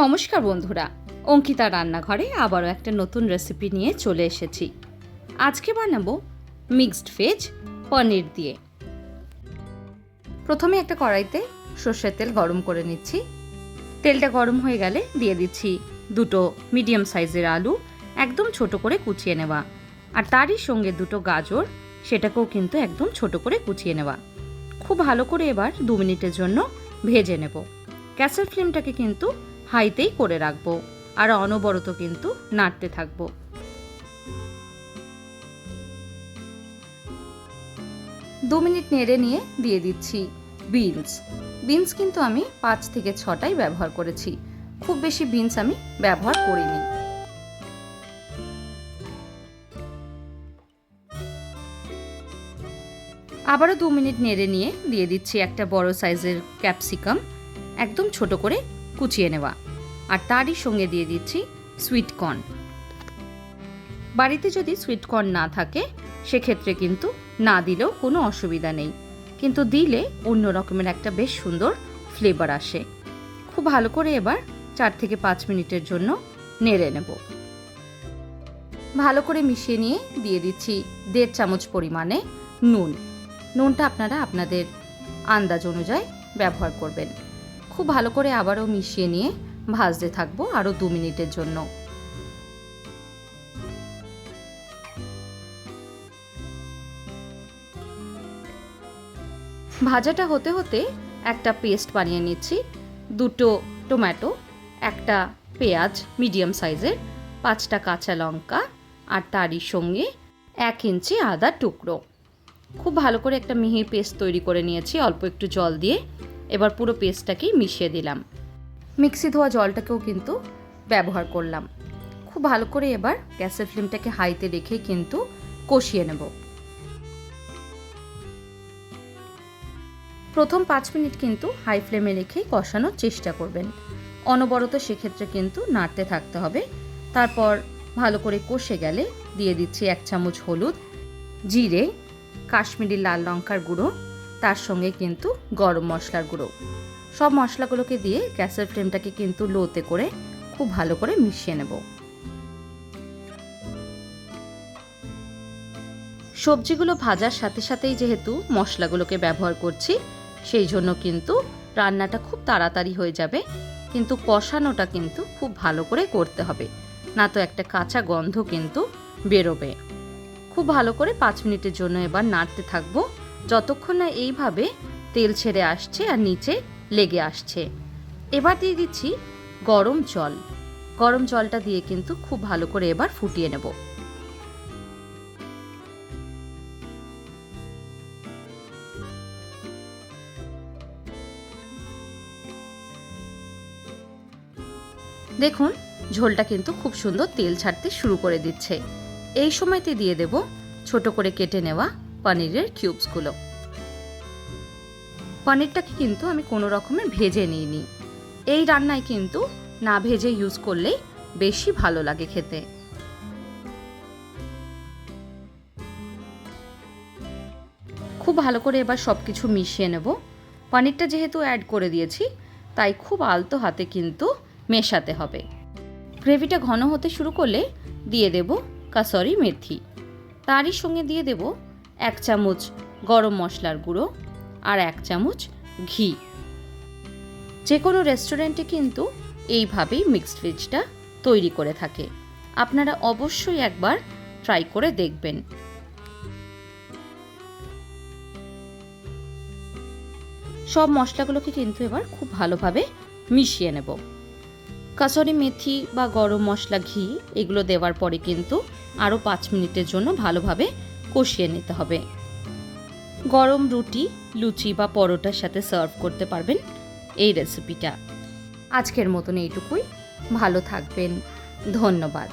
নমস্কার বন্ধুরা, অঙ্কিতা রান্নাঘরে আবারও একটা নতুন রেসিপি নিয়ে চলে এসেছি। আজকে বানাবো মিক্সড ভেজ পনির দিয়ে। প্রথমে একটা কড়াইতে সর্ষের তেল গরম করে নিচ্ছি। তেলটা গরম হয়ে গেলে দিয়ে দিচ্ছি দুটো মিডিয়াম সাইজের আলু, একদম ছোট করে কুচিয়ে নেওয়া। আর তারই সঙ্গে দুটো গাজর, সেটাকেও কিন্তু একদম ছোট করে কুচিয়ে নেওয়া। খুব ভালো করে এবার দু মিনিটের জন্য ভেজে নেব। গ্যাসের ফ্লেমটাকে কিন্তু হাইতেই করে রাখব, আর অনবরত কিন্তু নাড়তে থাকব। দু মিনিট নেড়ে নিয়ে দিয়ে দিচ্ছি বিনস। বিনস কিন্তু আমি পাঁচ থেকে ছটাই ব্যবহার করেছি। খুব বেশি বিনস আমি ব্যবহার করিনি। আবারও দু মিনিট নেড়ে নিয়ে দিয়ে দিচ্ছি একটা বড় সাইজের ক্যাপসিকাম, একদম ছোট করে কুচিয়ে নেওয়া। আর তারই সঙ্গে দিয়ে দিচ্ছি সুইটকর্ন বাড়িতে যদি সুইটকর্ন না থাকে, সেক্ষেত্রে কিন্তু না দিলেও কোনো অসুবিধা নেই। কিন্তু দিলে অন্য রকমের একটা বেশ সুন্দর ফ্লেভার আসে। খুব ভালো করে এবার চার থেকে পাঁচ মিনিটের জন্য নেড়ে নেব। ভালো করে মিশিয়ে নিয়ে দিয়ে দিচ্ছি দেড় চামচ পরিমাণে নুন। নুনটা আপনারা আপনাদের আন্দাজ অনুযায়ী ব্যবহার করবেন। খুব ভালো করে আবারও মিশিয়ে নিয়ে ভাজতে থাকব আরও দু মিনিটের জন্য। ভাজাটা হতে হতে একটা পেস্ট বানিয়ে নিচ্ছি, দুটো টমেটো, একটা পেঁয়াজ মিডিয়াম সাইজের, পাঁচটা কাঁচা লঙ্কা আর তারই সঙ্গে এক ইঞ্চি আদা টুকরো। খুব ভালো করে একটা মিহি পেস্ট তৈরি করে নিয়েছি, অল্প একটু জল দিয়ে এবার পুরো পেস্টটাকেই মিশিয়ে দিলাম। মিক্সি ধোয়া জলটাকেও কিন্তু ব্যবহার করলাম। খুব ভালো করে এবার গ্যাসের ফ্লেমটাকে হাইতে রেখে কিন্তু কষিয়ে নেব। প্রথম পাঁচ মিনিট কিন্তু হাই ফ্লেমে রেখেই কষানোর চেষ্টা করবেন। অনবরত সেক্ষেত্রে কিন্তু নাড়তে থাকতে হবে। তারপর ভালো করে কষে গেলে দিয়ে দিচ্ছি এক চামচ হলুদ, জিরে, কাশ্মীরি লাল লঙ্কার গুঁড়ো তার সঙ্গে কিন্তু গরম মশলার গুঁড়ো। সব মশলাগুলোকে দিয়ে গ্যাসের ফ্লেমটাকে কিন্তু লোতে করে খুব ভালো করে মিশিয়ে নেব। সবজিগুলো ভাজার সাথে সাথেই যেহেতু মশলাগুলোকে ব্যবহার করছি, সেই জন্য কিন্তু রান্নাটা খুব তাড়াতাড়ি হয়ে যাবে। কিন্তু কষানোটা কিন্তু খুব ভালো করে করতে হবে, না তো একটা কাঁচা গন্ধ কিন্তু বেরোবে। খুব ভালো করে পাঁচ মিনিটের জন্য এবার নাড়তে থাকব। যতক্ষণ না এইভাবে তেল ছেড়ে আসছে আর নিচে লেগে আসছে। এবার দিয়ে দিচ্ছি গরম জল। গরম জলটা দিয়ে কিন্তু খুব ভালো করে এবার ফুটিয়ে নেব। দেখুন, ঝোলটা কিন্তু খুব সুন্দর তেল ছাড়তে শুরু করে দিচ্ছে। এই সময়তে দিয়ে দেব ছোট করে কেটে নেওয়া পনিরের কিউবসগুলো। পনিরটাকে কিন্তু আমি কোনো রকমের ভেজে নিইনি। এই রান্নায় কিন্তু না ভেজে ইউজ করলেই বেশি ভালো লাগে খেতে। খুব ভালো করে এবার সব কিছু মিশিয়ে নেব। পনিরটা যেহেতু অ্যাড করে দিয়েছি, তাই খুব আলতো হাতে কিন্তু মেশাতে হবে। গ্রেভিটা ঘন হতে শুরু করলে দিয়ে দেব কাসরি মেথি। তারই সঙ্গে দিয়ে দেব এক চামচ গরম মশলার গুঁড়ো আর এক চামচ ঘি। যে কোনো রেস্টুরেন্টে কিন্তু এইভাবেই মিক্সড ভেজটা তৈরি করে থাকে। আপনারা অবশ্যই একবার ট্রাই করে দেখবেন। সব মশলাগুলোকে কিন্তু এবার খুব ভালোভাবে মিশিয়ে নেব। কাসরি মেথি বা গরম মশলা, ঘি এগুলো দেওয়ার পরে কিন্তু আরও পাঁচ মিনিটের জন্য ভালোভাবে কষিয়ে নিতে হবে। গরম রুটি, লুচি বা পরোটার সাথে সার্ভ করতে পারবেন এই রেসিপিটা আজকের মতন এইটুকুই। ভালো থাকবেন। ধন্যবাদ।